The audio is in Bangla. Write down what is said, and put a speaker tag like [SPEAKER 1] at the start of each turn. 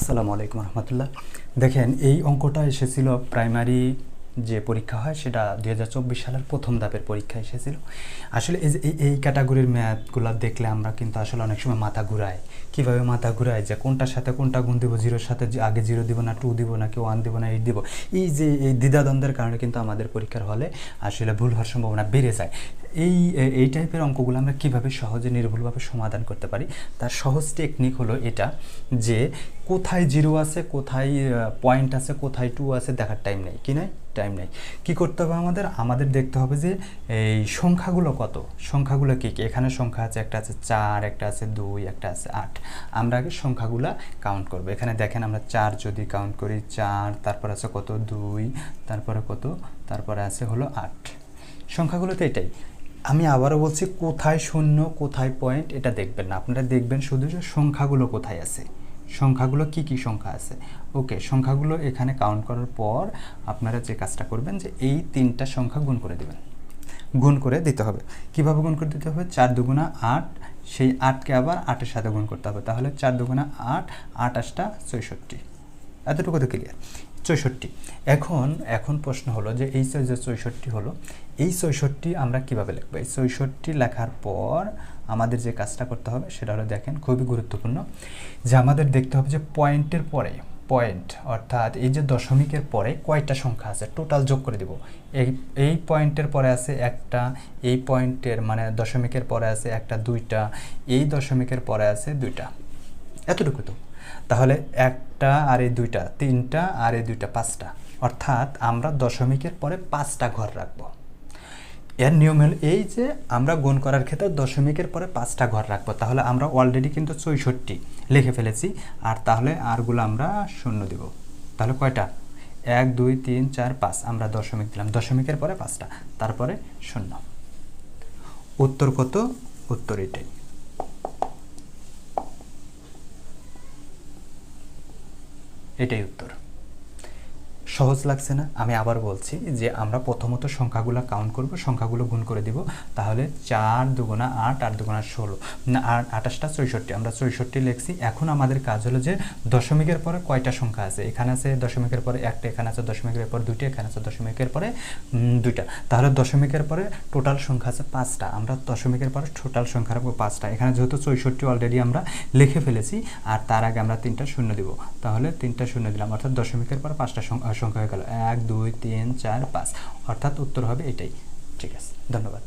[SPEAKER 1] আসসালামু আলাইকুম রহমতুল্লাহ। দেখেন এই অঙ্কটা এসেছিল প্রাইমারি যে পরীক্ষা হয় সেটা দু হাজার চব্বিশ সালের প্রথম ধাপের পরীক্ষা এসেছিল। আসলে এই যে এই- ক্যাটাগরির ম্যাথগুলো দেখলে আমরা কিন্তু আসলে অনেক সময় মাথা ঘুরাই। কীভাবে মাথা ঘুরায় যে কোনটার সাথে কোনটা গুণ দিব? জিরোর সাথে আগে জিরো দিব না টু দিব না কি ওয়ান দিব না এইট দিব। এই যে, এই দ্বিধাদ্বন্দ্বের কারণে কিন্তু আমাদের পরীক্ষার হলে আসলে ভুল হওয়ার সম্ভাবনা বেড়ে যায়। এই এই টাইপের অঙ্কগুলো আমরা কীভাবে সহজে, নির্ভুলভাবে সমাধান করতে পারি? তার সহজ টেকনিক হলো এটা যে কোথায় জিরো আছে, কোথায় পয়েন্ট আছে, কোথায় টু আছে দেখার টাইম নেই। কি নাই? টাইম নেই। কী করতে হবে আমাদের? আমাদের দেখতে হবে যে এই সংখ্যাগুলো কত? সংখ্যাগুলো কী কী? এখানে সংখ্যা আছে, একটা আছে চার, একটা আছে দুই, একটা আছে আট। আমরা আগে সংখ্যাগুলো কাউন্ট করব। এখানে দেখেন আমরা চার যদি কাউন্ট করি, চার, তারপর আছে কত? দুই, তারপরে কত? তারপরে আছে হলো আট। সংখ্যাগুলো তো এটাই। আমি আবারও বলছি, কোথায় শূন্য, কোথায় পয়েন্ট এটা দেখবেন না। আপনারা দেখবেন শুধু সংখ্যাগুলো কোথায় আছে। সংখ্যাগুলো কি কি সংখ্যা আছে? ওকে সংখ্যাগুলো এখানে কাউন্ট করার পর আপনারা যে কাজটা করবেন যে এই তিনটা সংখ্যা গুণ করে দেবেন। গুণ করে দিতে হবে। কীভাবে গুণ করে দিতে হবে? চার দুগুণা আট, সেই আটকে আবার আটের সাথে গুণ করতে হবে। তাহলে চার দুগুণা আট, আটাশটা ছয়ষট্টি। এতটুকু তো ক্লিয়ার চৌষট্টি। এখন এখন প্রশ্ন হলো যে এই যে চৌষট্টি হলো, এই চৌষট্টি আমরা কীভাবে লিখব? এই চৌষট্টি লেখার পর আমাদের যে কাজটা করতে হবে সেটা হলো দেখেন, খুবই গুরুত্বপূর্ণ যে আমাদের দেখতে হবে যে পয়েন্টের পরে পয়েন্ট অর্থাৎ এই যে দশমিকের পরে কয়টা সংখ্যা আছে? টোটাল যোগ করে দিব। এই এই পয়েন্টের পরে আছে একটা, এই পয়েন্টের মানে দশমিকের পরে আছে একটা, দুইটা, এই দশমিকের পরে আছে দুইটা। এতটুকু তো। তাহলে একটা আর এই দুইটা, তিনটা আর এই দুইটা, পাঁচটা। অর্থাৎ আমরা দশমিকের পরে পাঁচটা ঘর রাখব। এর নিয়ম হলো এই যে আমরা গুণ করার ক্ষেত্রে দশমিকের পরে পাঁচটা ঘর রাখব। তাহলে আমরা অলরেডি কিন্তু চৌষট্টি লিখে ফেলেছি। আর তাহলে আরগুলো আমরা শূন্য দিব। তাহলে কয়টা? এক, দুই, তিন, চার, পাঁচ। আমরা দশমিক দিলাম। দশমিকের পরে পাঁচটা। তারপরে শূন্য। উত্তর কত? উত্তর এটাই। এটাই উত্তর সহজ লাগছে না। আমি আবার বলছি যে আমরা প্রথমত সংখ্যাগুলো কাউন্ট করব সংখ্যাগুলো গুণ করে দিব। তাহলে চার দুগুণা আট আট দুগুণা ষোলো। আট আঠাশটা চৌষট্টি আমরা চৌষট্টি লিখছি। এখন আমাদের কাজ হলো যে দশমিকের পরে কয়টা সংখ্যা আছে? এখানে আছে দশমিকের পরে একটা এখানে আছে দশমিকের পরে দুইটা এখানে আছে দশমিকের পরে দুইটা। তাহলে দশমিকের পরে টোটাল সংখ্যা আছে পাঁচটা। আমরা দশমিকের পরে টোটাল সংখ্যা রাখব পাঁচটা। এখানে যেহেতু চৌষট্টি অলরেডি আমরা লিখে ফেলেছি আর তার আগে আমরা তিনটা শূন্য দিব। তাহলে তিনটা শূন্য দিলাম। অর্থাৎ দশমিকের পর পাঁচটা সং- আহ, সংখ্যা হয়ে গেল এক, দুই, তিন, চার, পাঁচ। অর্থাৎ উত্তর হবে এটাই। ঠিক আছে, ধন্যবাদ।